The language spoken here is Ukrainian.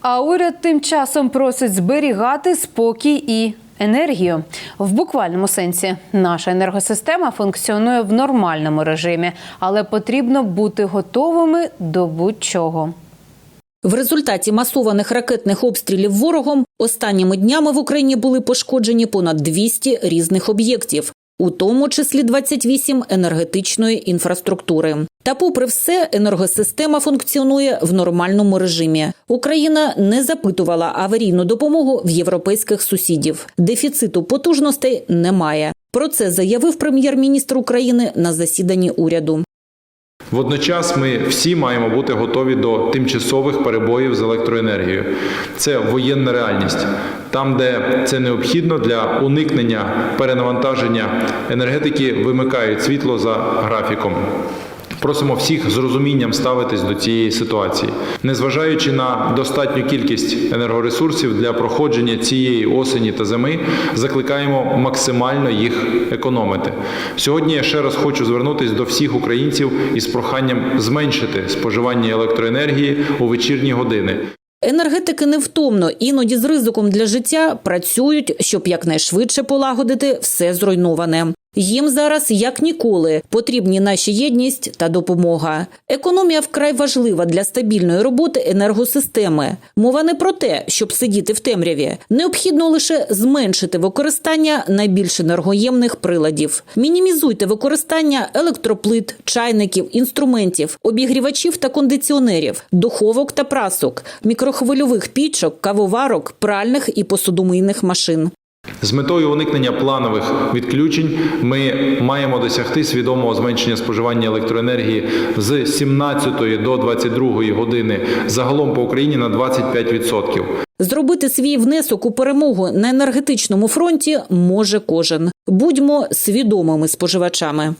А уряд тим часом просить зберігати спокій і енергію. В буквальному сенсі наша енергосистема функціонує в нормальному режимі, але потрібно бути готовими до будь-чого. В результаті масованих ракетних обстрілів ворогом останніми днями в Україні були пошкоджені понад 200 різних об'єктів, у тому числі 28 енергетичної інфраструктури. Та, попри все, енергосистема функціонує в нормальному режимі. Україна не запитувала аварійну допомогу в європейських сусідів. Дефіциту потужностей немає. Про це заявив прем'єр-міністр України на засіданні уряду. Водночас ми всі маємо бути готові до тимчасових перебоїв з електроенергією. Це воєнна реальність. Там, де це необхідно для уникнення перенавантаження енергетики, вимикають світло за графіком. Просимо всіх з розумінням ставитись до цієї ситуації, незважаючи на достатню кількість енергоресурсів для проходження цієї осені та зими, закликаємо максимально їх економити. Сьогодні я ще раз хочу звернутися до всіх українців із проханням зменшити споживання електроенергії у вечірні години. Енергетики невтомно, іноді з ризиком для життя працюють, щоб якнайшвидше полагодити все зруйноване. Їм зараз, як ніколи, потрібні наші єдність та допомога. Економія вкрай важлива для стабільної роботи енергосистеми. Мова не про те, щоб сидіти в темряві. Необхідно лише зменшити використання найбільш енергоємних приладів. Мінімізуйте використання електроплит, чайників, інструментів, обігрівачів та кондиціонерів, духовок та прасок, мікрохвильових пічок, кавоварок, пральних і посудомийних машин. З метою уникнення планових відключень ми маємо досягти свідомого зменшення споживання електроенергії з 17 до 22 години загалом по Україні на 25%. Зробити свій внесок у перемогу на енергетичному фронті може кожен. Будьмо свідомими споживачами.